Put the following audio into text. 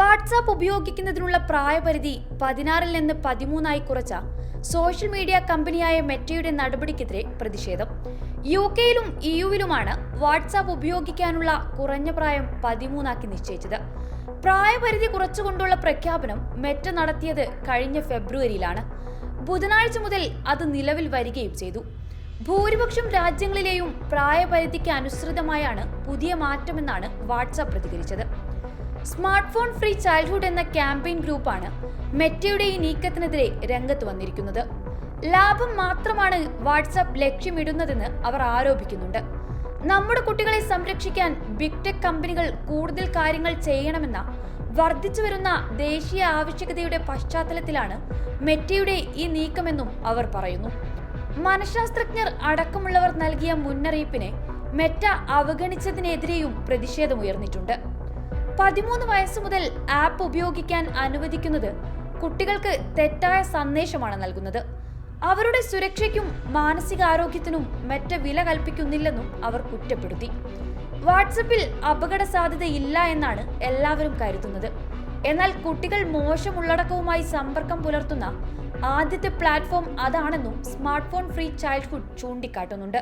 WhatsApp ഉപയോഗിക്കുന്നതിനുള്ള പ്രായപരിധി പതിനാറിൽ നിന്ന് പതിമൂന്നായി കുറച്ച സോഷ്യൽ മീഡിയ കമ്പനിയായ മെറ്റയുടെ നടപടിക്കെതിരെ പ്രതിഷേധം. യു കെയിലും ഇയുവിലുമാണ് വാട്സാപ്പ് ഉപയോഗിക്കാനുള്ള കുറഞ്ഞ പ്രായം പതിമൂന്നാക്കി നിശ്ചയിച്ചത്. പ്രായപരിധി കുറച്ചുകൊണ്ടുള്ള പ്രഖ്യാപനം മെറ്റ നടത്തിയത് കഴിഞ്ഞ ഫെബ്രുവരിയിലാണ്. ബുധനാഴ്ച മുതൽ അത് നിലവിൽ വരികയും ചെയ്തു. ഭൂരിപക്ഷം രാജ്യങ്ങളിലെയും പ്രായപരിധിക്ക് അനുസൃതമായാണ് പുതിയ മാറ്റമെന്നാണ് വാട്സാപ്പ് പ്രതികരിച്ചത്. സ്മാർട്ട് ഫോൺ ഫ്രീ ചൈൽഡ്ഹുഡ് എന്ന ക്യാമ്പയിൻ ഗ്രൂപ്പാണ് മെറ്റയുടെ ഈ നീക്കത്തിനെതിരെ രംഗത്ത് വന്നിരിക്കുന്നത്. ലാഭം മാത്രമാണ് വാട്സാപ്പ് ലക്ഷ്യമിടുന്നതെന്ന് അവർ ആരോപിക്കുന്നുണ്ട്. നമ്മുടെ കുട്ടികളെ സംരക്ഷിക്കാൻ ബിഗ് ടെക് കമ്പനികൾ കൂടുതൽ കാര്യങ്ങൾ ചെയ്യണമെന്ന വർദ്ധിച്ചു വരുന്ന ദേശീയ ആവശ്യകതയുടെ പശ്ചാത്തലത്തിലാണ് മെറ്റയുടെ ഈ നീക്കമെന്നും അവർ പറയുന്നു. മനഃശാസ്ത്രജ്ഞർ അടക്കമുള്ളവർ നൽകിയ മുന്നറിയിപ്പിനെ മെറ്റ അവഗണിച്ചതിനെതിരെയും പ്രതിഷേധമുയർന്നിട്ടുണ്ട്. പതിമൂന്ന് വയസ്സ് മുതൽ ആപ്പ് ഉപയോഗിക്കാൻ അനുവദിക്കുന്നത് കുട്ടികൾക്ക് തെറ്റായ സന്ദേശമാണ് നൽകുന്നത്. അവരുടെ സുരക്ഷയ്ക്കും മാനസികാരോഗ്യത്തിനും മെറ്റ വില കൽപ്പിക്കുന്നില്ലെന്നും അവർ കുറ്റപ്പെടുത്തി. വാട്സപ്പിൽ അപകട സാധ്യതയില്ല എന്നാണ് എല്ലാവരും കരുതുന്നത്. എന്നാൽ കുട്ടികൾ മോശം ഉള്ളടക്കവുമായി സമ്പർക്കം പുലർത്തുന്ന ആദ്യത്തെ പ്ലാറ്റ്ഫോം അതാണെന്നും സ്മാർട്ട് ഫോൺ ഫ്രീ ചൈൽഡ്ഹുഡ് ചൂണ്ടിക്കാട്ടുന്നുണ്ട്.